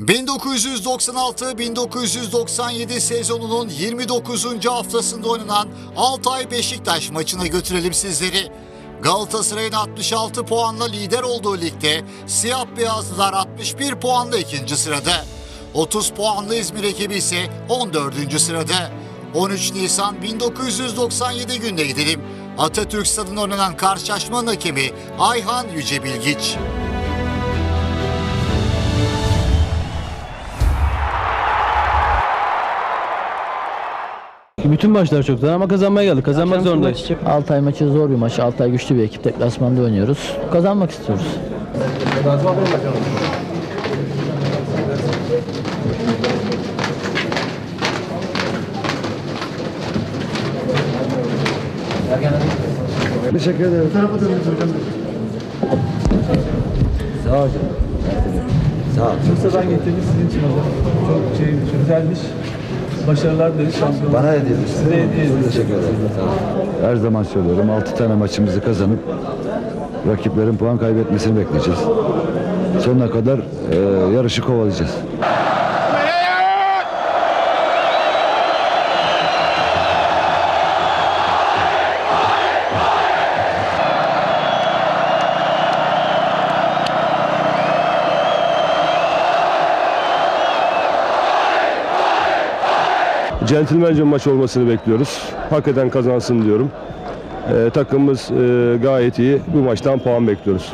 1996-1997 sezonunun 29. haftasında oynanan Altay Beşiktaş maçına götürelim sizleri. Galatasaray'ın 66 puanla lider olduğu ligde Siyah Beyazlılar 61 puanla ikinci sırada. 30 puanlı İzmir ekibi ise 14. sırada. 13 Nisan 1997 gününe gidelim. Atatürk Stadı'nda oynanan karşılaşmanın hakemi Ayhan Yücebilgiç. Bütün maçlar çok zor ama kazanmaya geldik. Kazanmak zorundayız. Altay maçı zor bir maç. Altay güçlü bir ekip. Deplasmanda oynuyoruz. Kazanmak istiyoruz. Teşekkür ederim. Tarafa dönün hocam. Sağ ol. Sağ ol. Bursa'dan getirdik sizin için hocam. Çok şey, güzelmiş. Başarılar dileriz. Şampiyonluk. Bana hediye edin. Size hediye ederiz. Teşekkür ederim. Her zaman söylüyorum 6 tane maçımızı kazanıp rakiplerin puan kaybetmesini bekleyeceğiz. Sonuna kadar e, yarışı kovalayacağız. Centilmence maç olmasını bekliyoruz. Hakikaten kazansın diyorum. Ee, takımımız e, gayet iyi. Bu maçtan puan bekliyoruz.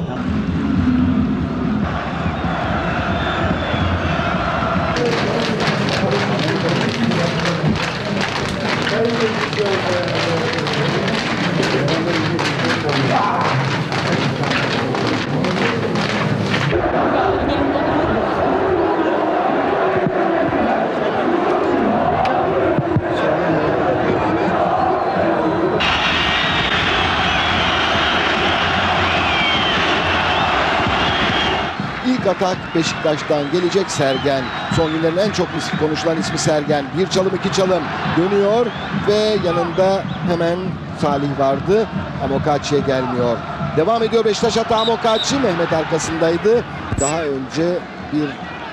Atak Beşiktaş'tan gelecek Sergen. Son günlerin en çok konuşulan ismi Sergen. Bir çalım iki çalım dönüyor ve yanında hemen Salih vardı. Amokachi'ye gelmiyor. Devam ediyor Beşiktaş hata Amokachi. Mehmet arkasındaydı. Daha önce bir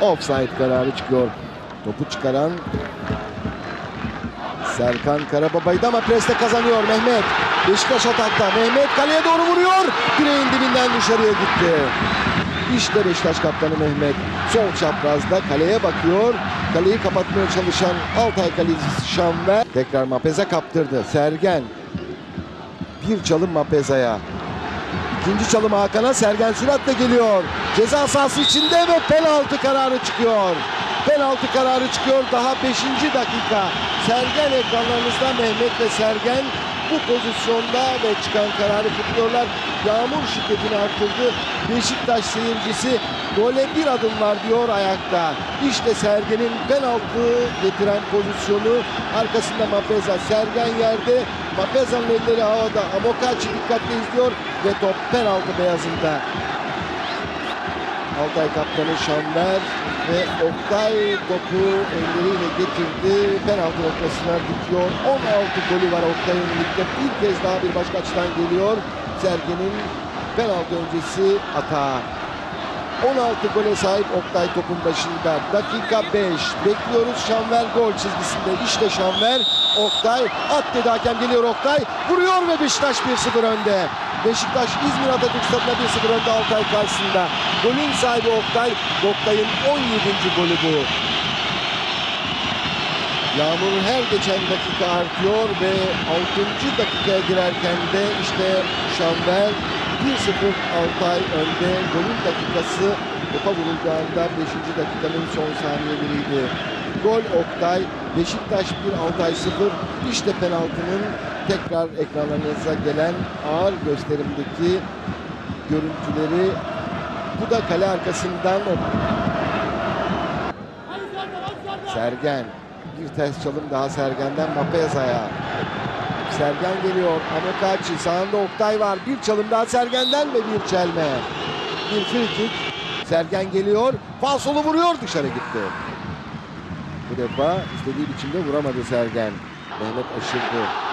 offside kararı çıkıyor. Topu çıkaran Serkan Karababa'ydı ama preste kazanıyor Mehmet. Beşiktaş atakta. Mehmet kaleye doğru vuruyor. Direğin dibinden dışarıya gitti. İşte Beşiktaş kaptanı Mehmet. Sol çaprazda kaleye bakıyor. Kaleyi kapatmaya çalışan Altay kalecisi Şanver. Tekrar Mapez'e kaptırdı. Sergen. Bir çalım Mapeza'ya. İkinci çalım Hakan'a Sergen süratle geliyor. Ceza sahası içinde ve penaltı kararı çıkıyor. Penaltı kararı çıkıyor daha 5. dakika. Sergen ekranlarınızda Mehmet ve Sergen bu pozisyonda ve çıkan kararı kutluyorlar. Yağmur şiddetini arttırdı. Beşiktaş seyircisi gole bir adım var diyor ayakta. İşte Sergen'in penaltı getiren pozisyonu. Arkasında Mapeza. Sergen yerde. Mapeza'nın elleri havada. Amokachi dikkatle izliyor ve top penaltı beyazında. Altay kaptanı Şamber ve Oktay topu elleriyle getirdi. Penaltı noktasına dikiyor. 16 golü var Oktay'ın ligde. Bir kez daha bir başka açıdan geliyor. Sergen'in penaltı öncesi atağı. 16 gole sahip Oktay topun başında. Dakika 5. Bekliyoruz Şanver gol çizgisinde. İşte Şanver. Oktay at dedi hakem geliyor Oktay. Vuruyor ve Beşiktaş 1-0 önde. Beşiktaş İzmir Atatürk Stadı'na 1-0 önde Altay karşısında. Golün sahibi Oktay. Oktay'ın 17. golü bu. Yağmur her geçen dakika artıyor ve 6. dakikaya girerken de işte Şanver 1-0 Altay önde. Golün dakikası topa vurulduğu anda 5. dakikanın son saniyeleriydi. Gol Oktay, Beşiktaş 1 Altay 0. İşte penaltının tekrar ekranlarınıza gelen ağır gösterimdeki görüntüleri. Bu da kale arkasından Sergen. Bir ters çalım daha Sergen'den Mapeza'ya. Sergen geliyor. Amokachi sağında Oktay var. Bir çalım daha Sergen'den ve bir çelme. Bir free kick. Sergen geliyor. Falsolu vuruyor dışarı gitti. Bu defa istediği biçimde vuramadı Sergen. Mehmet aşırdı.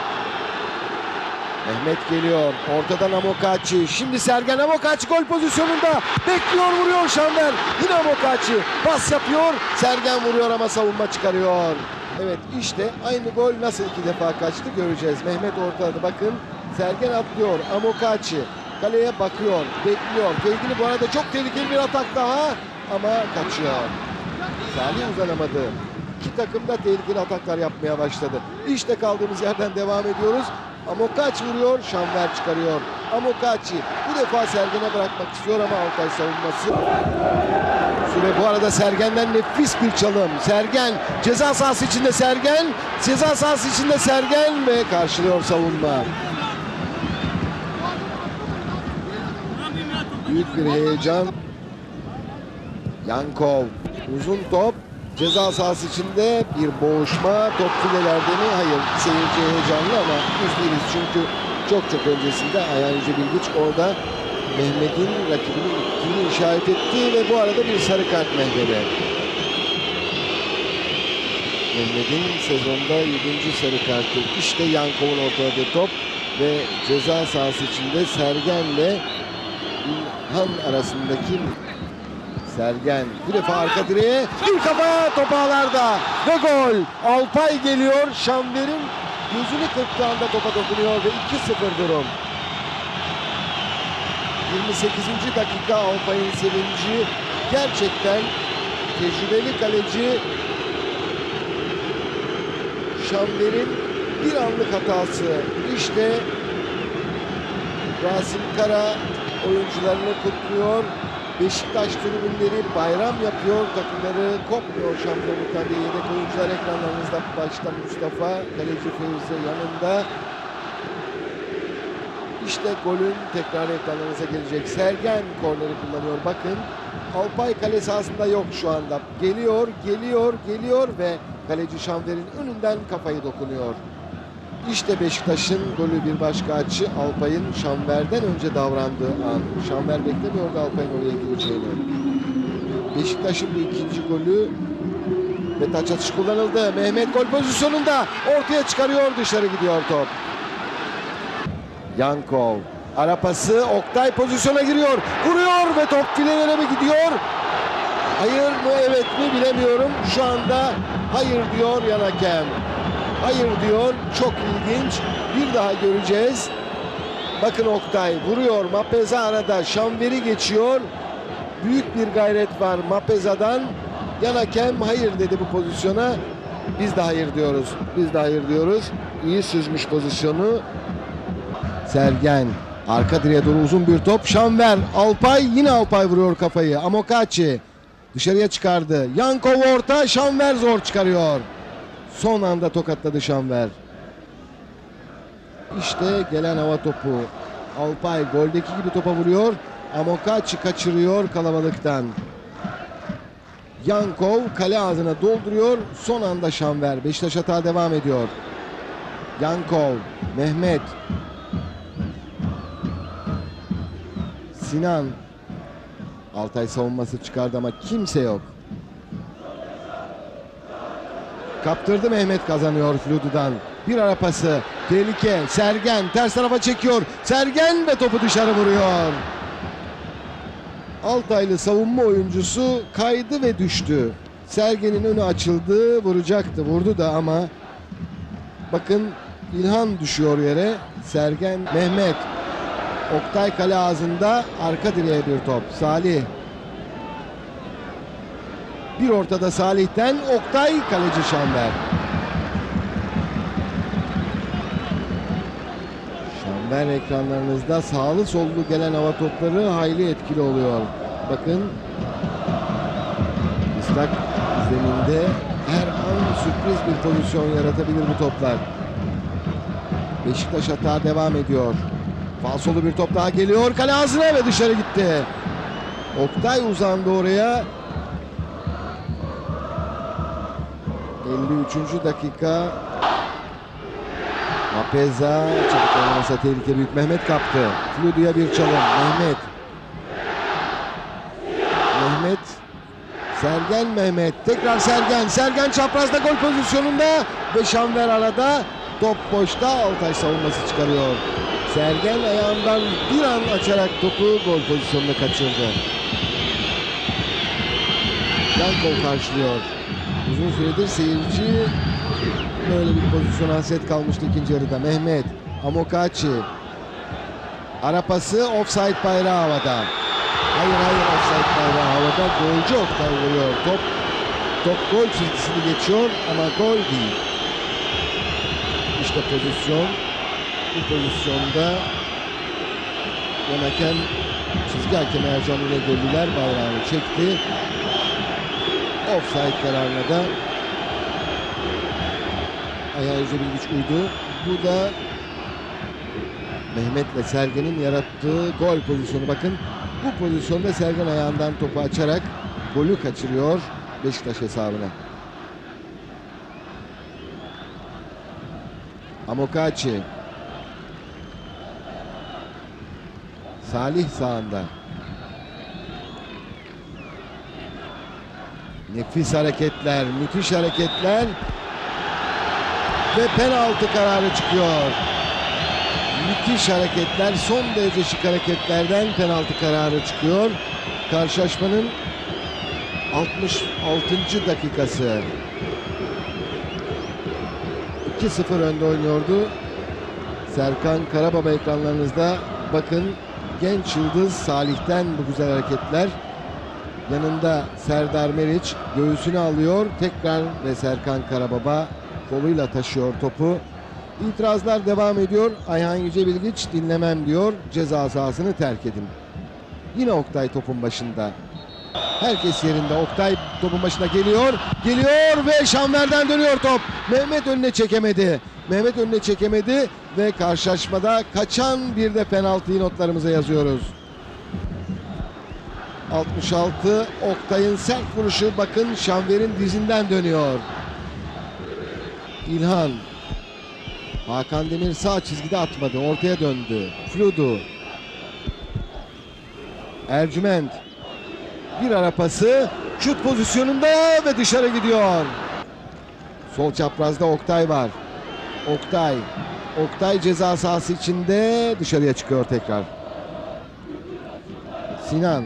Mehmet geliyor. Ortadan Amokachi. Şimdi Sergen Amokachi gol pozisyonunda. Bekliyor vuruyor Şanver. Yine Amokachi. Pas yapıyor. Sergen vuruyor ama savunma çıkarıyor. Evet işte aynı gol nasıl iki defa kaçtı göreceğiz. Mehmet ortada bakın. Sergen atlıyor. Amokachi. Kaleye bakıyor. Bekliyor. Tehlikeli bu arada çok tehlikeli bir atak daha. Ama kaçıyor. Salih uzanamadı. İki takım da tehlikeli ataklar yapmaya başladı. İşte kaldığımız yerden devam ediyoruz. Amokachi vuruyor, Şanver çıkarıyor. Amokachi bu defa Sergen'e bırakmak istiyor ama Altay savunması. Süre bu arada Sergen'den nefis bir çalım. Sergen ceza sahası içinde Sergen. Ceza sahası içinde Sergen ve karşılıyor savunma. Büyük bir heyecan. Yankov uzun top ceza sahası içinde bir boğuşma top filelerde mi? Hayır seyirci heyecanlı ama biz değiliz çünkü çok çok öncesinde Ayhan Yüce Bilgiç orada Mehmet'in rakibinin ikili işaret etti ve bu arada bir sarı kart Mehmet'e. Mehmet'in sezonda 7. sarı kartı. İşte Yankov'un ortaladığı top ve ceza sahası içinde Sergen'le İlhan arasındaki Sergen bu defa arka direğe bir kafa top ağlarda ve gol. Alpay geliyor. Şamver'in gözünü kırptığı anda topa dokunuyor ve 2-0 durum. 28. dakika Alpay'ın sevinci gerçekten tecrübeli kaleci Şamver'in bir anlık hatası. İşte Rasim Kara oyuncularını kutluyor. Beşiktaş tribünleri bayram yapıyor. Takımları kopmuyor şampiyonluktan diye yedek oyuncular ekranlarınızda başta Mustafa, kaleci Fevzi yanında. İşte golün tekrar ekranlarınıza gelecek. Sergen korneri kullanıyor. Bakın Alpay kale sahasında yok şu anda. Geliyor, geliyor, geliyor ve kaleci Şanver'in önünden kafayı dokunuyor. İşte Beşiktaş'ın golü bir başka açı Alpay'ın Şanver'den önce davrandığı an. Şanver beklemiyordu Alpay'ın oraya gireceğini. Beşiktaş'ın bu ikinci golü ve taç atışı kullanıldı. Mehmet gol pozisyonunda ortaya çıkarıyor dışarı gidiyor top. Yankov. Ara pası Oktay pozisyona giriyor. Vuruyor ve top filelere mi gidiyor? Hayır mı evet mi bilemiyorum. Şu anda hayır diyor yan hakem. Hayır diyor. Çok ilginç. Bir daha göreceğiz. Bakın Oktay vuruyor. Mapeza arada. Şamveri geçiyor. Büyük bir gayret var Mapeza'dan. Yan hakem hayır dedi bu pozisyona. Biz de hayır diyoruz. Biz de hayır diyoruz. İyi süzmüş pozisyonu. Sergen. Arka direğe doğru uzun bir top. Şanver. Alpay. Yine Alpay vuruyor kafayı. Amokachi. Dışarıya çıkardı. Yankov orta. Şanver zor çıkarıyor. Son anda tokatladı Şanver. İşte gelen hava topu. Alpay goldeki gibi topa vuruyor. Amokachi kaçırıyor kalabalıktan. Yankov kale ağzına dolduruyor. Son anda Şanver. Beşiktaş hata devam ediyor. Yankov, Mehmet. Sinan. Altay savunması çıkardı ama kimse yok. Kaptırdı Mehmet kazanıyor Fludu'dan. Bir ara pası. Tehlike. Sergen ters tarafa çekiyor. Sergen ve topu dışarı vuruyor. Altaylı savunma oyuncusu kaydı ve düştü. Sergen'in önü açıldı. Vuracaktı. Vurdu da ama bakın İlhan düşüyor yere. Sergen Mehmet. Oktay kale ağzında arka direğe bir top. Salih bir ortada Salih'ten Oktay kaleci Şanver. Şanver ekranlarınızda sağlı sollu gelen hava topları hayli etkili oluyor. Bakın ıslak zeminde her an sürpriz bir pozisyon yaratabilir bu toplar. Beşiktaş hata devam ediyor. Falsolu bir top daha geliyor. Kale ağzına ve dışarı gitti. Oktay uzandı oraya. 53. dakika. Mapeza çabuk oynamasa tehlike büyük. Mehmet kaptı. Fludi'ye bir çalım. Mehmet. Mehmet. Sergen Mehmet. Tekrar Sergen. Sergen çaprazda gol pozisyonunda. Ve Şanver arada. Top boşta. Altay savunması çıkarıyor. Sergen ayağından bir an açarak topu gol pozisyonuna kaçırdı. Yankov karşılıyor. Uzun süredir seyirci böyle bir pozisyona hasret kalmıştı ikinci yarıda. Mehmet, Amokachi. Ara pası offside bayrağı havada. Hayır hayır offside bayrağı havada. Golcü Oktay vuruyor. Top top gol çizgisini geçiyor ama gol değil. İşte pozisyon. Bu pozisyonda yöneten çizgi hakemi Ercan İnegöllüler bayrağını çekti. Offside kararına da ayağı bir güç uydu. Bu da Mehmet'le Sergen'in yarattığı gol pozisyonu. Bakın bu pozisyonda Sergen ayağından topu açarak golü kaçırıyor Beşiktaş hesabına. Amokachi. Salih sağında. Nefis hareketler, müthiş hareketler. Ve penaltı kararı çıkıyor. Müthiş hareketler, son derece şık hareketlerden penaltı kararı çıkıyor. Karşılaşmanın 66. dakikası. 2-0 önde oynuyordu. Serkan Karababa ekranlarınızda bakın genç yıldız Salih'ten bu güzel hareketler. Yanında Serdar Meriç göğsünü alıyor. Tekrar ve Serkan Karababa koluyla taşıyor topu. İtirazlar devam ediyor. Ayhan Yüce Bilgiç dinlemem diyor. Ceza sahasını terk edin. Yine Oktay topun başında. Herkes yerinde. Oktay topun başına geliyor. Geliyor ve Şanver'den dönüyor top. Mehmet önüne çekemedi. Mehmet önüne çekemedi ve karşılaşmada kaçan bir de penaltıyı notlarımıza yazıyoruz. 66 Oktay'ın sert vuruşu bakın Şanver'in dizinden dönüyor. İlhan Hakan Demir sağ çizgide atmadı. Ortaya döndü. Fludu. Ercüment. Bir ara pası. Şut pozisyonunda ve dışarı gidiyor. Sol çaprazda Oktay var. Oktay. Oktay ceza sahası içinde dışarıya çıkıyor tekrar. Sinan.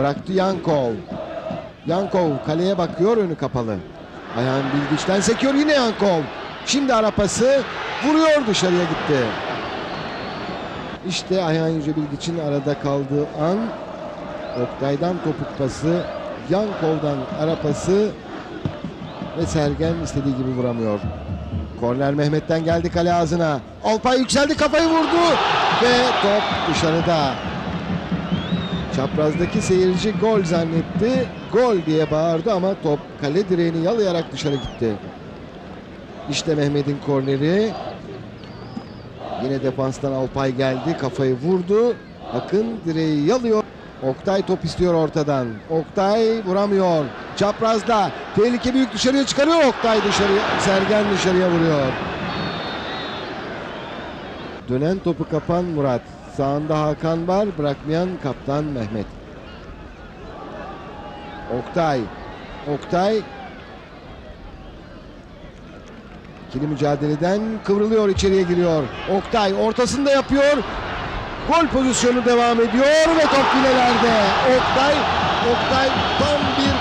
Bıraktı Yankov. Yankov kaleye bakıyor önü kapalı. Ayağın Bilgiç'ten sekiyor yine Yankov. Şimdi ara pası vuruyor dışarıya gitti. İşte Ayhan Yüce Bilgiç'in arada kaldığı an Oktay'dan topuk pası, Yankov'dan ara pası ve Sergen istediği gibi vuramıyor. Korner Mehmet'ten geldi kale ağzına. Alpay yükseldi kafayı vurdu ve top dışarıda. Çaprazdaki seyirci gol zannetti. Gol diye bağırdı ama top kale direğini yalayarak dışarı gitti. İşte Mehmet'in korneri. Yine defanstan Alpay geldi. Kafayı vurdu. Bakın direği yalıyor. Oktay top istiyor ortadan. Oktay vuramıyor. Çaprazda. Tehlike büyük dışarıya çıkarıyor. Oktay dışarıya. Sergen dışarıya vuruyor. Dönen topu kapan Murat. Sağında Hakan var. Bırakmayan kaptan Mehmet. Oktay. Oktay İkili mücadeleden kıvrılıyor içeriye giriyor. Oktay ortasında yapıyor. Gol pozisyonu devam ediyor ve top filelerde. Oktay Oktay tam bir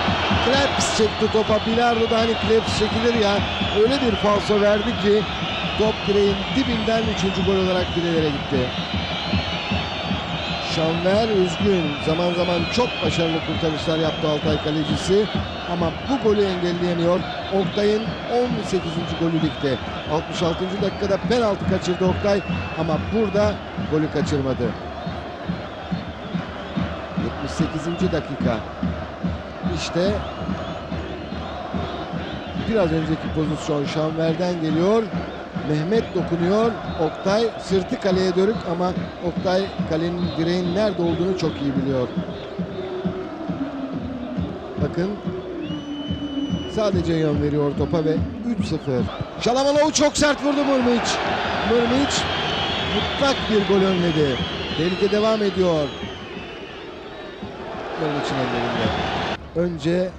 kleps çekti topa. Bilardo'da hani kleps çekilir ya. Öyle bir falso verdi ki top direğin dibinden 3. gol olarak filelere gitti. Şanver üzgün. Zaman zaman çok başarılı kurtarışlar yaptı Altay kalecisi. Ama bu golü engelleyemiyor. Oktay'ın 18. golü ligde. 66. dakikada penaltı kaçırdı Oktay. Ama burada golü kaçırmadı. 78. dakika. İşte biraz önceki pozisyon Şanver'den geliyor. Mehmet dokunuyor. Oktay sırtı kaleye dönük ama Oktay kalenin direğin nerede olduğunu çok iyi biliyor. Bakın sadece yön veriyor topa ve 3-0. Şalamanov çok sert vurdu Mırmıç. Mırmıç mutlak bir gol önledi. Tehlike devam ediyor. Mırmıç'ın ellerinde. Önce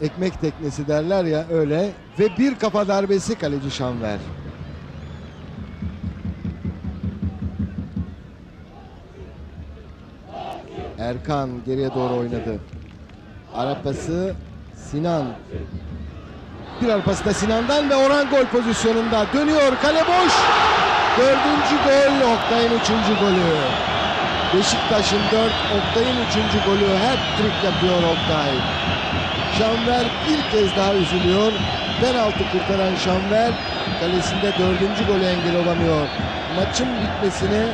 ekmek teknesi derler ya öyle ve bir kafa darbesi kaleci Şanver. Erkan geriye doğru oynadı. Arapası Sinan. Bir arapası da Sinan'dan ve Orhan gol pozisyonunda. Dönüyor kale boş. Dördüncü gol Oktay'ın üçüncü golü. Beşiktaş'ın dört, Oktay'ın üçüncü golü. Hat-trick yapıyor Oktay. Şanver bir kez daha üzülüyor. Penaltı kurtaran Şanver kalesinde dördüncü golü engel olamıyor. Maçın bitmesine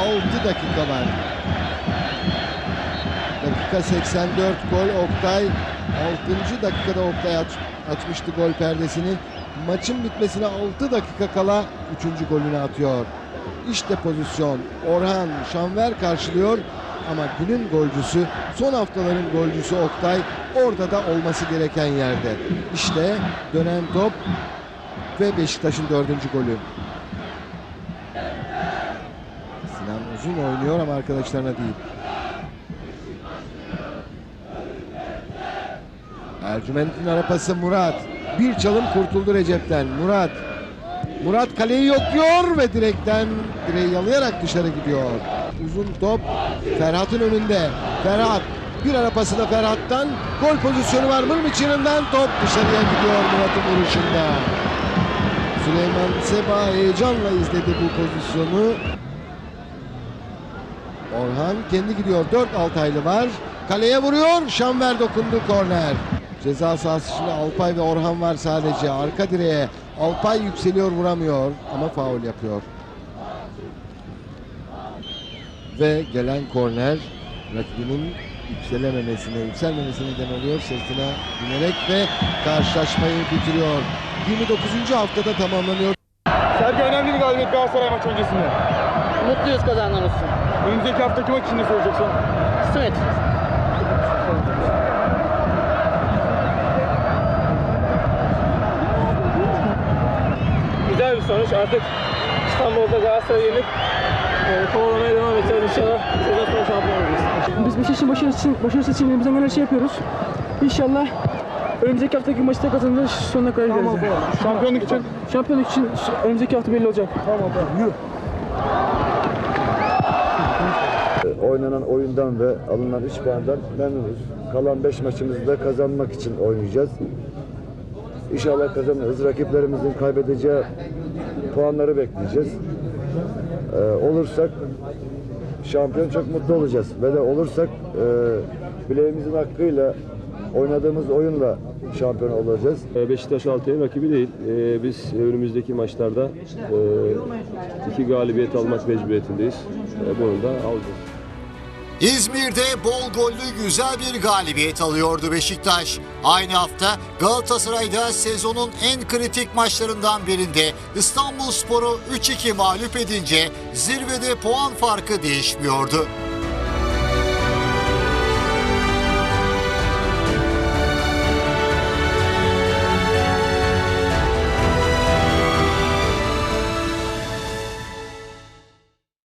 6 dakika var. Dakika 84 gol Oktay. 6. dakikada Oktay aç- açmıştı gol perdesini. Maçın bitmesine 6 dakika kala 3. golünü atıyor. İşte pozisyon. Orhan Şanver karşılıyor ama günün golcüsü, son haftaların golcüsü Oktay orada da olması gereken yerde. İşte dönen top ve Beşiktaş'ın dördüncü golü. Sinan uzun oynuyor ama arkadaşlarına değil. Ercüment'in arapası Murat. Bir çalım kurtuldu Recep'ten. Murat. Murat kaleyi yokluyor ve direkten direği yalayarak dışarı gidiyor. Uzun top Ferhat'ın önünde. Ferhat bir arapası da Ferhat'tan. Gol pozisyonu var Mırmıç yanından. Top dışarıya gidiyor Murat'ın vuruşunda. Süleyman Seba heyecanla izledi bu pozisyonu. Orhan kendi gidiyor. 4 Altaylı var. Kaleye vuruyor. Şanver dokundu korner. Ceza sahası içinde Alpay ve Orhan var sadece. Arka direğe. Alpay yükseliyor vuramıyor ama faul yapıyor. Ve gelen korner rakibinin yükselememesine, yükselmemesine neden oluyor. Sırtına binerek ve karşılaşmayı bitiriyor. 29. haftada tamamlanıyor. Sergi önemli bir galibiyet Galatasaray maçı öncesinde. Mutluyuz kazandığımız için. Önümüzdeki haftaki maç için ne söyleyeceksin? Kısmet. Sonuç. Artık İstanbul'da Galatasaray'ı yenip e, kovalamaya devam edeceğiz inşallah. Sezon sonu şampiyon olacağız. Biz Beşiktaş'ın başarısı için, başarısı için elimizden gelen her şey yapıyoruz. İnşallah önümüzdeki haftaki maçı da kazanır sonuna kadar gideriz. yani. Şampiyonluk için Şampiyonluk için önümüzdeki hafta belli olacak. Oynanan oyundan ve alınan 3 puandan memnunuz. Kalan 5 maçımızı da kazanmak için oynayacağız. İnşallah kazanırız. Rakiplerimizin kaybedeceği puanları bekleyeceğiz. Ee, olursak şampiyon çok mutlu olacağız. Ve de olursak e, bileğimizin hakkıyla oynadığımız oyunla şampiyon olacağız. E, Beşiktaş Altay'ın rakibi değil. E, Biz önümüzdeki maçlarda e, iki galibiyet almak mecburiyetindeyiz. E, Bunu da alacağız. İzmir'de bol gollü güzel bir galibiyet alıyordu Beşiktaş. Aynı hafta Galatasaray'da sezonun en kritik maçlarından birinde İstanbulspor'u 3-2 mağlup edince zirvede puan farkı değişmiyordu.